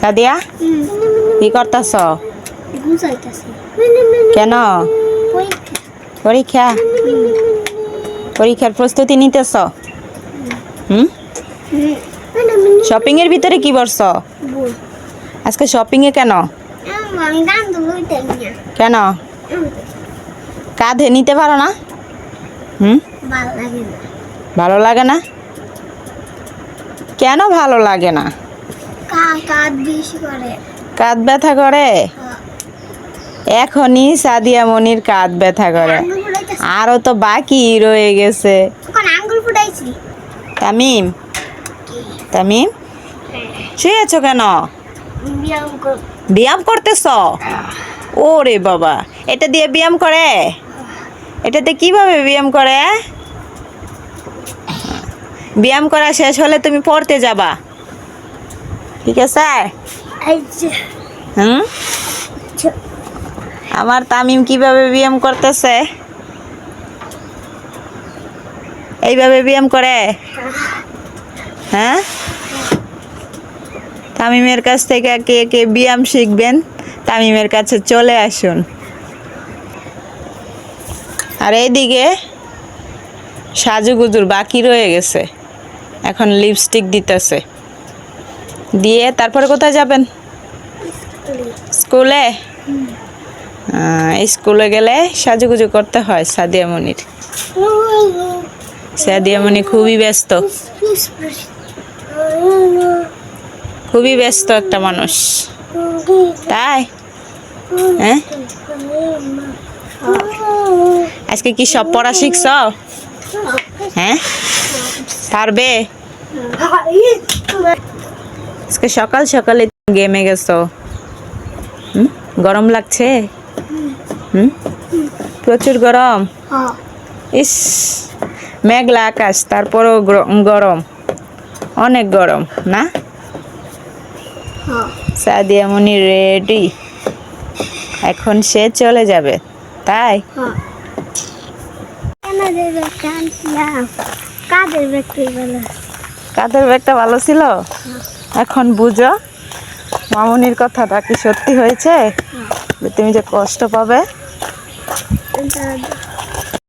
সাদিয়া কি করতেছ? কেন? পরীক্ষা। পরীক্ষা? পরীক্ষার প্রস্তুতি নিতেছ? হুম? শপিং এর ভিতরে কি বলছ আজকে শপিং এ কেন? কেন কাঁধে নিতে পারো না? হুম? ভালো লাগে না? কেন ভালো লাগে না? কাঁধ ব্যথা করে? এখনই সাদিয়া মনির কাঁধ ব্যথা করে। আরও তো বাকি রয়ে গেছে। তামিম? তামিম? শুয়ে আছো কেন? ব্যায়াম কর ব্যায়াম করতেছ? ওরে বাবা। এটা দিয়ে ব্যায়াম করে? এটাতে কীভাবে ব্যায়াম করে? ব্যায়াম করা শেষ হলে তুমি পড়তে যাবা। ঠিক আছে? হুম? আমার তামিম কীভাবে ব্যায়াম করতেছে? এইভাবে ব্যায়াম করে? হ্যাঁ? তামিমের কাছ থেকে কে কে ব্যায়াম শিখবেন তামিমের কাছে চলে আসুন। আর এইদিকে সাজুগুজুর বাকি রয়ে গেছে। এখন লিপস্টিক দিতেছে। দিয়ে তারপরে কোথায় যাবেন? স্কুলে? স্কুলে গেলে সাজুগুজু করতে হয় সাদিয়া মনির। সাদিয়া মনি খুবই ব্যস্ত। খুবই ব্যস্ত একটা মানুষ। তাই? হ্যাঁ? আজকে কি সব পড়া শিখছ? হ্যাঁ? পারবে? আজকে সকাল সকালে গেমে গেছো? হুম? গরম লাগছে? হুম? প্রচুর গরম? ইস মেঘলা আকাশ তারপরেও গ্র- গরম। অনেক গরম না? সাদিয়া মনি রেডি এখন সে চলে যাবে তাই? কাদের কাদের ব্যাগটা ভালো ছিল? এখন বুঝো মামনির কথাটা কি সত্যি হয়েছে? তুমি যে কষ্ট পাবে।